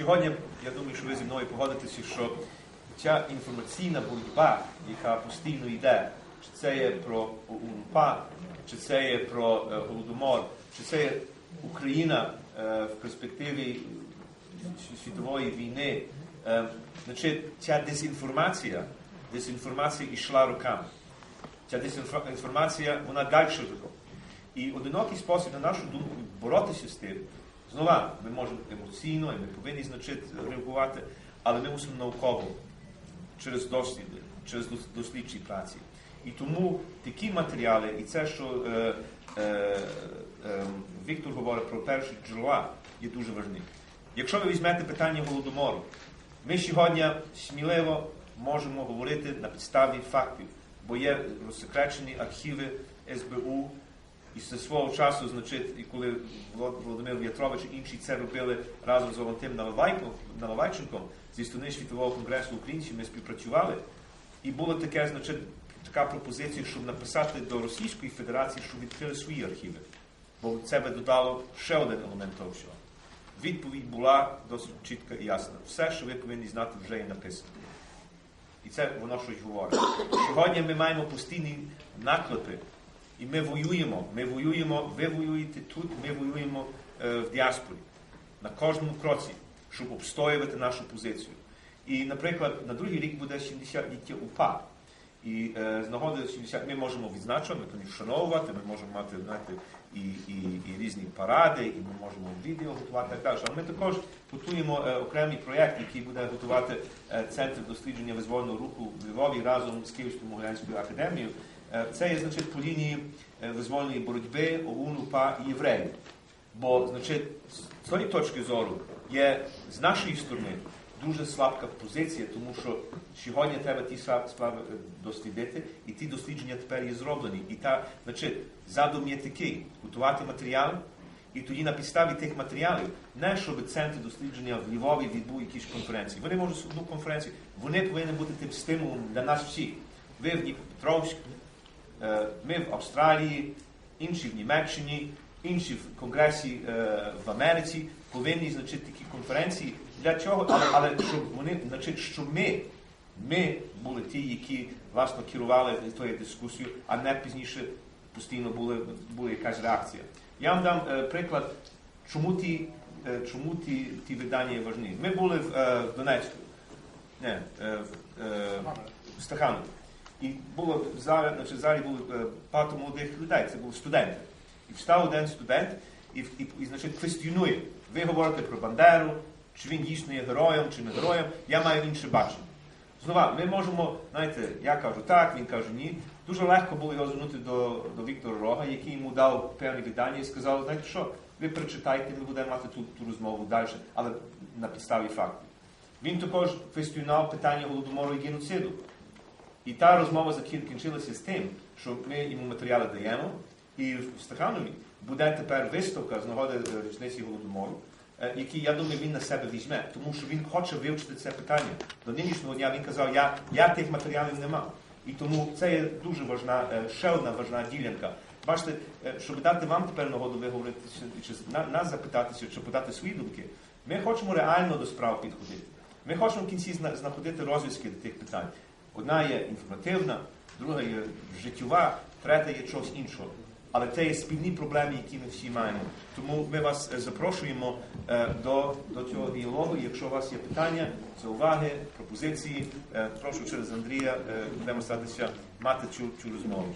Сьогодні я думаю, що ви зі мною погодитеся, що ця інформаційна боротьба, яка постійно йде, чи це є про УНПА, чи це є про е, Голодомор, чи це є Україна е, в перспективі світової війни, е, значить, ця дезінформація, дезінформація йшла роками. Ця дезінформація, вона далі роком. І одинокий спосіб, на нашу думку, боротися з тим. Знову, ми можемо емоційно, і ми повинні значить, реагувати, але ми мусимо науково, через досліди, через дос- дослідчі праці. І тому такі матеріали, і це, що е, е, е, Віктор говорить про перші джерела, є дуже важливим. Якщо ви візьмете питання голодомору, ми сьогодні сміливо можемо говорити на підставі фактів, бо є розсекречені архіви СБУ, і зі свого часу, значить, і коли Володимир В'ятрович і інші це робили разом з Валентином Наливайченком зі сторони Світового конгресу українців, ми співпрацювали. І було таке, значить, така пропозиція, щоб написати до Російської Федерації, щоб відкрили свої архіви. Бо це би додало ще один елемент того всього. Відповідь була досить чітка і ясна. Все, що ви повинні знати, вже є написано. І це воно щось говорить. Сьогодні ми маємо постійні наклепи. І ми воюємо. Ми воюємо, ви воюєте тут, ми воюємо в діаспорі. На кожному кроці, щоб обстоювати нашу позицію. І, наприклад, на другий рік буде 70 ліття УПА. І е, з нагоди 70 ми можемо відзначити, ми вшановувати, ми можемо мати знаєте, і, і, і різні паради, і ми можемо відео готувати так далі. Але ми також готуємо е, окремий проєкт, який буде готувати е, Центр дослідження визвольного руху в Львові разом з Київською Могилянською академією. Е, Це є значить по лінії е, визвольної боротьби ОУН, УПА і євреїв. Бо, значить, з цієї точки зору є з нашої сторони дуже слабка позиція, тому що сьогодні треба ті справи е, дослідити, і ті дослідження тепер є зроблені. І та, значить, задум є такий готувати матеріали, і тоді на підставі тих матеріалів, не щоб центр дослідження в Львові відбув якісь конференції. Вони можуть одну конференцію, вони повинні бути тим стимулом для нас всіх. Ви в Дніпропетровську, Ми в Австралії, інші в Німеччині, інші в Конгресі в Америці повинні значить, такі конференції. Для чого? Але, але щоб вони, значить, щоб ми, ми були ті, які власне керували тою дискусією, а не пізніше постійно були, була якась реакція. Я вам дам е, приклад, чому ті, е, чому ті, ті видання є важливі. Ми були в, е, в Донецьку, не, е, в, е, в Стаханові. І було в залі, в залі було е, багато молодих людей, це були студенти. І встав один студент і, і, і значить, квестіонує. Ви говорите про Бандеру, чи він дійсно є героєм, чи не героєм, я маю інше бачення. Знову, ми можемо, знаєте, я кажу так, він каже ні. Дуже легко було його звернути до, до Віктора Рога, який йому дав певні видання і сказав, знаєте що, ви прочитайте, ми будемо мати ту, ту розмову далі, але на підставі фактів. Він також квестіонував питання голодомору і геноциду. І та розмова закінчилася з тим, що ми йому матеріали даємо, і в Стаханові буде тепер виставка з нагоди е, річниці голодомору, е, який, я думаю, він на себе візьме, тому що він хоче вивчити це питання. До нинішнього дня він казав, я, я тих матеріалів не мав. І тому це є дуже важна, е, ще одна важна ділянка. Бачите, щоб дати вам тепер нагоду виговорити, чи на- нас запитатися, чи подати свої думки, ми хочемо реально до справ підходити. Ми хочемо в кінці знаходити розв'язки до тих питань. Одна є інформативна, друга є життєва, третя є чогось іншого. Але це є спільні проблеми, які ми всі маємо. Тому ми вас е, запрошуємо е, до, до цього діалогу. Якщо у вас є питання, зауваги, пропозиції, е, прошу через Андрія будемо старатися мати цю, цю розмову.